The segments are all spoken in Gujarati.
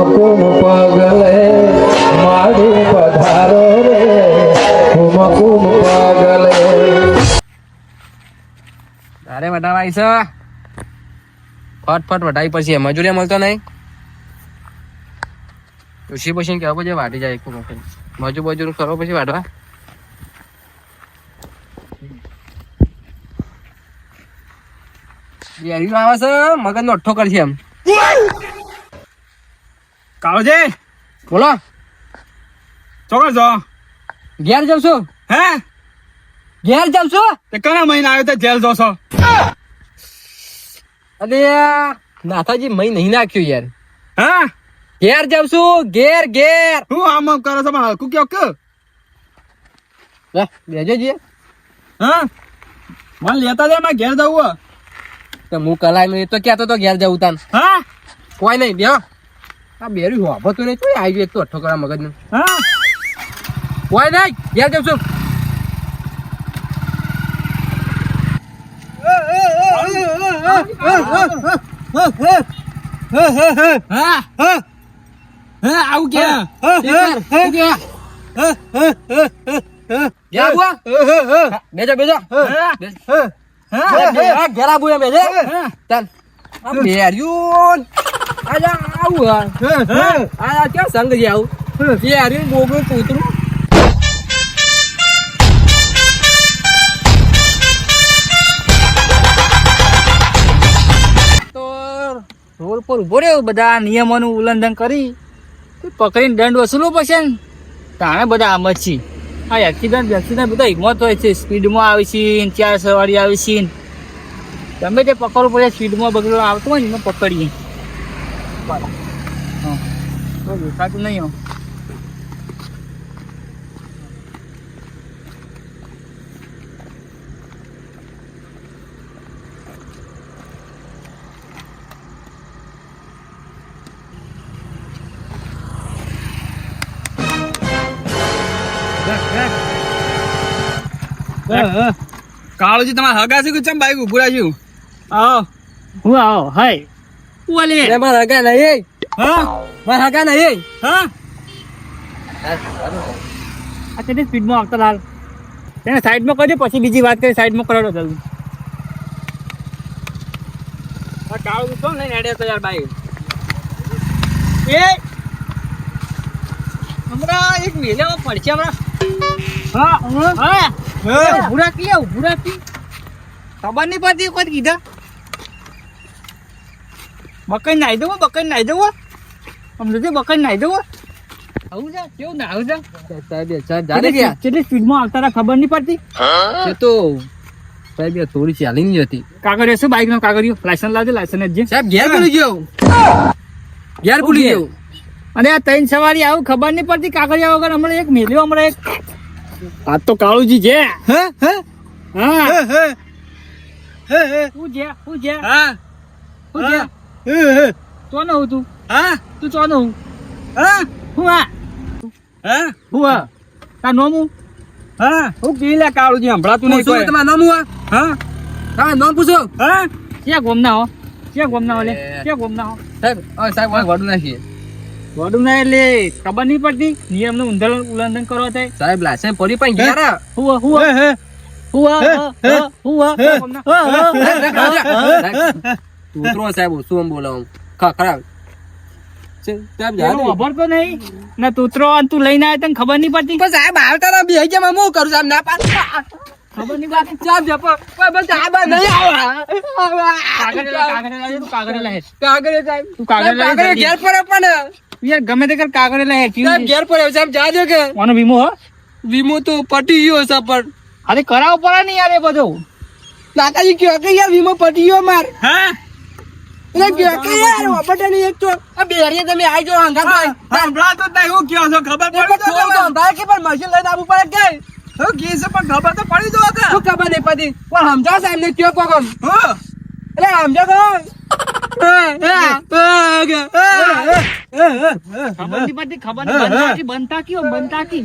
કુમકુમ પગલે માડી પધારો રે. કુમકુમ પગલે. અરે વટાવા આવીશ ફટ ફટ વટાવી પછી મજૂરી મળતો નહીં. ઋષિ પછી કેવો પછી વાટી જાય એક મજૂર બજૂર કરો પછી વાટવા આવે છે મગજ નો અઠ્ઠો કરશે એમ. કાળોજે બોલો. ચોકડ જો. ઘેર જાઉં છું. હે? ઘેર જાઉં છું? તે કયા મહિના આવ્યો તો જેલ જોશો અરે નાથાજી મહી નહીં નાખ્યું યાર. હે? ઘેર જાઉં છું ઘેર ઘેર. હું આમ આમ કરો છો પણ હલકું કયો કે? લે, બેજો જી. હા? મને લેતા જાય મારે ઘેર જવું. તો હું કલાઈ તો ક્યાં તો ઘેર જવું તાન. હા? કોઈ નહીં બે આ બેરી હોભો તો નહીં તો આવી ગયું એક તો અઠો કરા મગજનું હા. કોઈ નહીં યાર કેમ છું હા હા. હા આવું કે બેજો? બેજો. ઘેર એમ બેજો આ બેર્યું આજા આવું હા. આ ક્યાં સંગ છે આવું? બેર્યું બોગું કૂતરું. તો રોડ પર ઊભો રહ્યો બધા નિયમોનું ઉલ્લંઘન કરી. પકડીને દંડ વસૂલવો પડશે ને તાણે બધા આમ જ છે. આ એક્સિડન્ટ એક્સિડન્ટ બધા હિંમત હોય છે. સ્પીડમાં આવે છે ચાર સવારી આવે છે. ગમે તે પકડવું પડે સ્પીડમાં બગડો આવતો હોય ને પકડીએ. તો દેખાતું નહીં હો. કાળોજી તમારે હગા છે કે ચમ બાઈક ઉભું રાખ્યું? આવો હું આવો હાય. હું લે અરે મારા હગા નહીં હા? મારા હગા નહીં હા? આ તેની સ્પીડમાં આવતા લાલ. તેને સાઈડમાં કરજો પછી બીજી વાત કરી સાઈડમાં કરાવો જલ્દી. આ કાળો તો લઈને હેડે તો યાર બાઈક એ! હમણાં એક મેલે પડશે હમણાં. હા હા. હા. ઉભુરા કી ઉભુરા કી ખબર નહીં પડતી કોઈ કીધા? બકઈ નાઈ દઉં બકઈ નાઈ દઉં સમજો બકઈ નાઈ દઉં આવું છે કેવું ના આવું છે સાહેબ જાને ગયા. કેટલી સ્પીડમાં આવતા હતા ખબર નહીં પડતી. એ તો સાહેબ એ થોડી ચાલી નહીં હતી. કાગળિયો શું બાઈક નો કાગળિયો? લાયસન્સ લાવજો લાયસન્સ જ સાહેબ ઘેર ભૂલી ગયો. ઘેર ભૂલી ગયો. અને આ ત્રણ સવારી આવું ખબર નહીં પડતી કાગળિયા વગર હમણાં એક મેલ્યો હમણાં એક. આ તો કાળુજી છે. હે હે? હા. હે હે? હે હે? હું જે હું જે હા. હું હે ચોનો હું તું? હા? તું ચોનો હું? હા? હું હા હા? હું હા તાર નોમું હા? હું. કી લે કાળુજી સંભળાતું નહીં કોઈ. તમારું નામ હું હા? હા નોમ પૂછો. હા? ક્યાં ગોમના હો? ક્યાં ગોમના હો લે? ક્યાં ગોમના હો? સાહેબ હવે સાહેબ મારે વડું નાખીએ. વડું ના એટલે ખબર નહીં પડતી. નિયમનું ઉલ્લંઘન ઉલ્લંઘન કરવા થાય સાહેબ લાસે પડી પણ ગયા હું? હું હે હે. હું? હું ઉતરો સાહેબ શું બોલાવું ખરાબ છે, સાહેબ ખબર તો નહીં. ના તૂતરો અને તું લઈને આવ્યો તને ખબર નહીં પડતી? પણ સાહેબ આવતા ના બે જમા હું કરું સાહેબ ના પાડ ખબર નહીં પડતી? સાહેબ જપ પણ પણ સાહેબ નહીં આવા. કાગળ લે, તું કાગળ લે હેઠ. સાહેબ. તું કાગળ લઈ ઘેર પડે પણ. યાર ગમે તે કર કાગળ લે સાહેબ ઘેર પડે. સાહેબ જાજો કે. આનો વીમો હો? વીમો તો પટી ગયો છે પણ. અરે કરાવો પડે ને યાર એ બધું. નાતાજી કયો કે યાર વીમો પટી ગયો માર. હા? એટલે કયો કે યાર વાપરતા નહીં એક તો આ તમે આઈ જો હંગાત ભાઈ સંભળાતું જ નહીં હું કયો છો ખબર પણ પડી તો થોડું તો અંધારે કે પણ મશીન લઈને આવવું પડે કે હું કી છે પણ ખબર તો પડી તો કે શું ખબર નહીં પડી પણ સમજાવો સાહેબ ને કયો કોકમ હા એટલે ખબર નહીં પડતી ખબર બનતા કી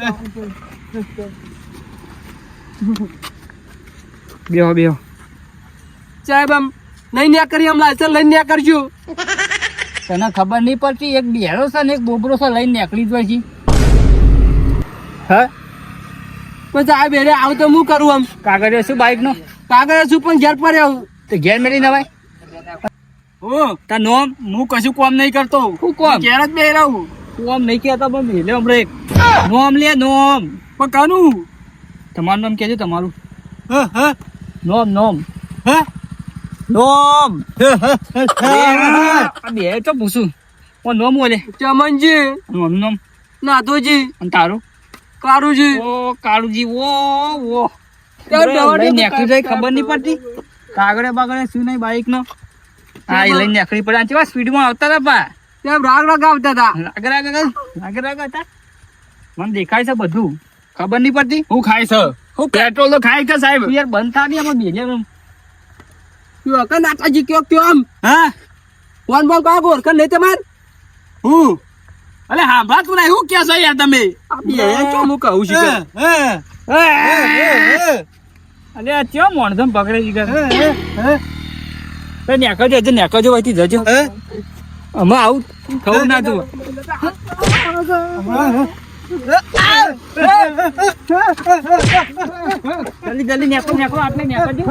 આ- બેહો બેહો. સાહેબ આમ લઈને ન્યા કરી આમ લાયસન્સ લઈને ન્યા કરજો. તને ખબર નહીં પડતી એક બેરો છે ને એક બોબરો છે લઈને નીકળી જ હોય છે હા? પણ સાહેબ બેરે આવ તો હું કરું આમ? કાગળિયો શું બાઈક નો કાગળ શું પણ ઘેર પર આવું તો ઘેર મેળી નવાય હું? તાર નોમ? હું કશું કોમ નહીં કરતો. હું કોમ? ઘેર જ બે નોમ નહીં કહેતા પણ મેલે હમણાં. એક નોમ લે નોમ. પણ કાનું તમારું નામ કહેજો તમારું. નોમ નોમ. હા? નોમ. બે તો પૂછું. ઓ નોમ ઓલે. ચમનજી. નોમ નોમ. નાથોજી અને તારું? કાળુજી ઓ કાળુજી ઓ ઓ. નીકળી જાય ખબર નહીં પડતી. કાગડે બાગડે શું નહીં બાઈક નો હા એ લઈને નીકળી પડે. સ્પીડ સ્પીડમાં આવતા હતા પા? ત્યાં રાગ રાગ આવતા હતા? રાગ રાગ રાગ રાગ હતા. મને દેખાય છે બધું. ખબર નહીં પડતી? હું ખાય છે. હું પેટ્રોલ તો ખાય છે સાહેબ. યાર બંધ થા નહીં અમે નાતાજી કયો કયો આમ? હા? ફોન બોન કા ગોર કન નહીં તમાર? હું? અલે હા ભાત નહીં. હું ક્યાં છો યાર તમે? ચો હું કહું છું કે. અલે આ ચો મોણસમ પકડે છે કે? તો નેકળજો હજુ નેકળજો હોયથી જજો. અમે આવું ખબર ના તું જલ્દી જલ્દી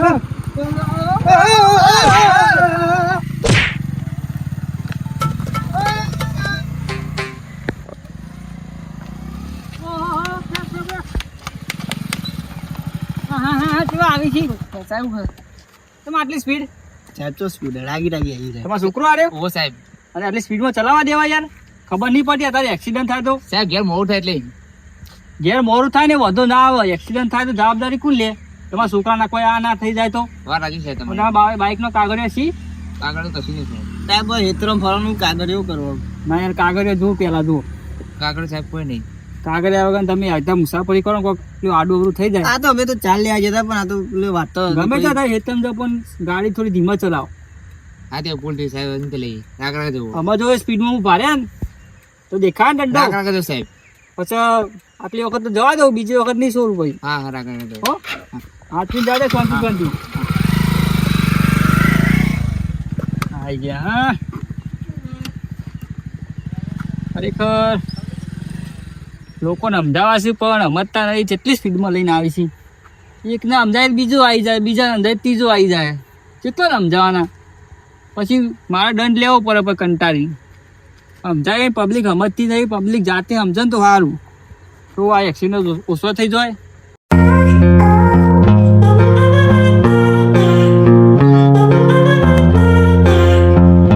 હા હા હા કેવા આવી છે? સાહેબ તમે આટલી સ્પીડ સાહેબ તો સ્પીડ રાગી રાગી આવી જાય તમારો છોકરો આરે ઓ સાહેબ. અને આટલી સ્પીડમાં ચલાવવા દેવા યાર. ખબર નહીં પડતી અત્યારે એક્સિડન્ટ થાય તો. સાહેબ ઘેર મોડું થાય એટલે. ઘેર મોડું થાય ને વધુ ના આવે. એક્સિડન્ટ થાય તો જવાબદારી કોણ લે? તમારા છોકરાના કોઈ આ ના થઈ જાય તો. વાર રાજી છે તમારે. તમારા બાઈક નો કાગળિયો છી કાગળ કશું નહીં સાહેબ હેતરો ફરવાનું કાગળ એવું કરવો. ના યાર કાગળિયો જુઓ પેલા જુઓ. કાગળ સાહેબ કોઈ નહીં. કાગળિયા વગર તમે અડધા મુસાફરી કરો કોઈક પેલું આડું અવરું થઈ જાય. આ તો અમે તો ચાલ લેવા જતા પણ આ તો પેલું વાત તો ગમે તે થાય હેતમ જો પણ ગાડી થોડી ધીમા ચલાવો. હા તે પોલીસ સાહેબ અંત લઈ. કાગળ જવું અમે જો સ્પીડમાં હું ભારે ને તો દેખાય ને દંડો. કાગળ જવું સાહેબ. પછી આટલી વખત તો જવા દઉં બીજી વખત નહીં સોરું ભાઈ હા હા કાગળ જવું આટલી જાડે શાંતિ શાંતિ આઈ ગયા હા. ખરેખર લોકોને સમજાવવા છે પણ સમજતા નથી. જેટલી સ્પીડમાં લઈને આવી છે. એકને સમજાય બીજું આવી જાય બીજા સમજાય ત્રીજું આવી જાય. કેટલો સમજાવવાના પછી મારે દંડ લેવો પડે પણ કંટાળી સમજાય પબ્લિક સમજતી નહીં પબ્લિક જાતે સમજે તો સારું તો આ એક્સિડન્ટ ઓછો થઈ જાય